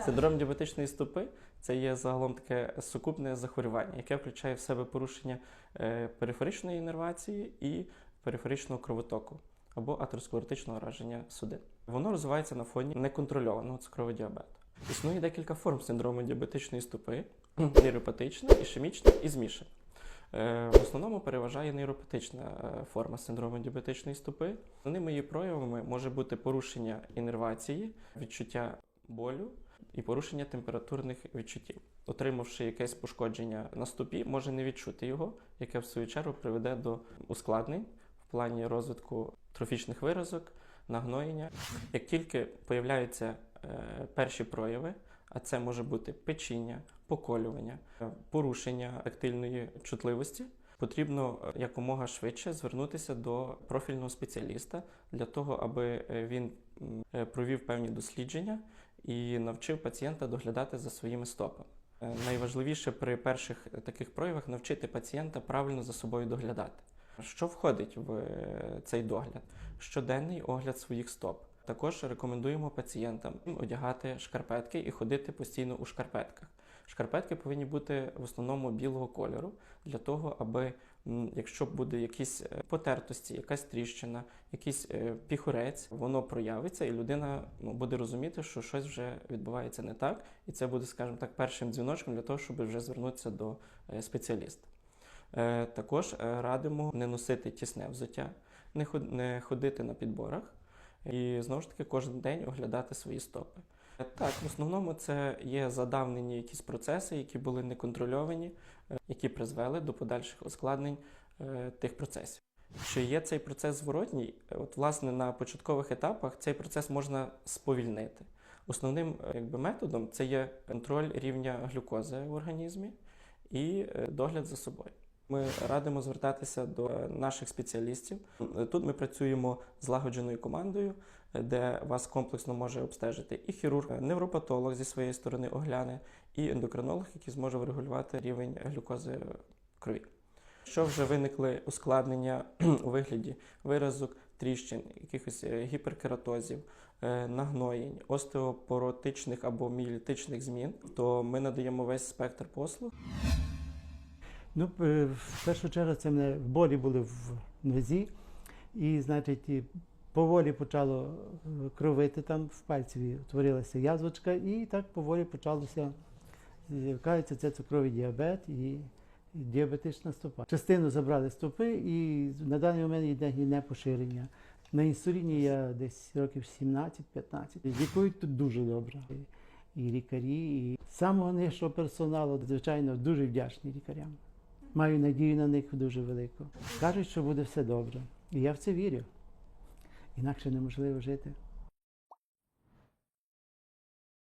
Синдром діабетичної стопи це є загалом таке сукупне захворювання, яке включає в себе порушення е, периферичної іннервації і периферичного кровотоку або атеросклеротичного ураження судин. Воно розвивається на фоні неконтрольованого цукрового діабету. Існує декілька форм синдрому діабетичної стопи: нейропатична, ішемічна і змішана. Е, В основному переважає нейропатична е, форма синдрому діабетичної стопи. Основними її проявами може бути порушення іннервації, відчуття болю і порушення температурних відчуттів. Отримавши якесь пошкодження на стопі, може не відчути його, яке в свою чергу приведе до ускладнень в плані розвитку трофічних виразок, нагноєння. Як тільки появляються е, перші прояви, а це може бути печіння, поколювання, е, порушення тактильної чутливості, потрібно е, якомога швидше звернутися до профільного спеціаліста для того, аби він провів певні дослідження і навчив пацієнта доглядати за своїми стопами. Е, Найважливіше при перших е, таких проявах навчити пацієнта правильно за собою доглядати. Що входить в е, цей догляд? Щоденний огляд своїх стоп. Також рекомендуємо пацієнтам одягати шкарпетки і ходити постійно у шкарпетках. Шкарпетки повинні бути в основному білого кольору для того, аби якщо буде якісь е, потертості, якась тріщина, якийсь е, піхурець, воно проявиться, і людина ну, буде розуміти, що щось вже відбувається не так, і це буде, скажімо так, першим дзвіночком для того, щоб вже звернутися до е, спеціаліста. Також радимо не носити тісне взуття, не ходити на підборах і знову ж таки кожен день оглядати свої стопи. Е, Так, в основному це є задавнені якісь процеси, які були неконтрольовані, е, які призвели до подальших ускладнень е, тих процесів. Що є цей процес зворотній, от власне на початкових етапах цей процес можна сповільнити. Основним якби, методом це є контроль рівня глюкози в організмі і догляд за собою. Ми радимо звертатися до наших спеціалістів. Тут ми працюємо злагодженою командою, де вас комплексно може обстежити і хірург, невропатолог зі своєї сторони огляне, і ендокринолог, який зможе врегулювати рівень глюкози крові. Якщо вже виникли ускладнення у вигляді виразок, тріщин, якихось е, гіперкератозів, е, нагноєнь, остеопоротичних або мієлітичних змін, то ми надаємо весь спектр послуг. Ну, е, в першу чергу це мене болі були в нозі, і, значить, поволі почало е, кровити там в пальці, утворилася язвочка, і так поволі почалося з'являється це цукровий діабет і діабетична стопа. Частину забрали стопи, і на даний момент йде гіне поширення. На інсуліні я десь років 17-15. Лікують тут дуже добре. І лікарі, і самого нижчого персоналу, звичайно, дуже вдячні лікарям. Маю надію на них дуже велику. Кажуть, що буде все добре. І я в це вірю. Інакше неможливо жити.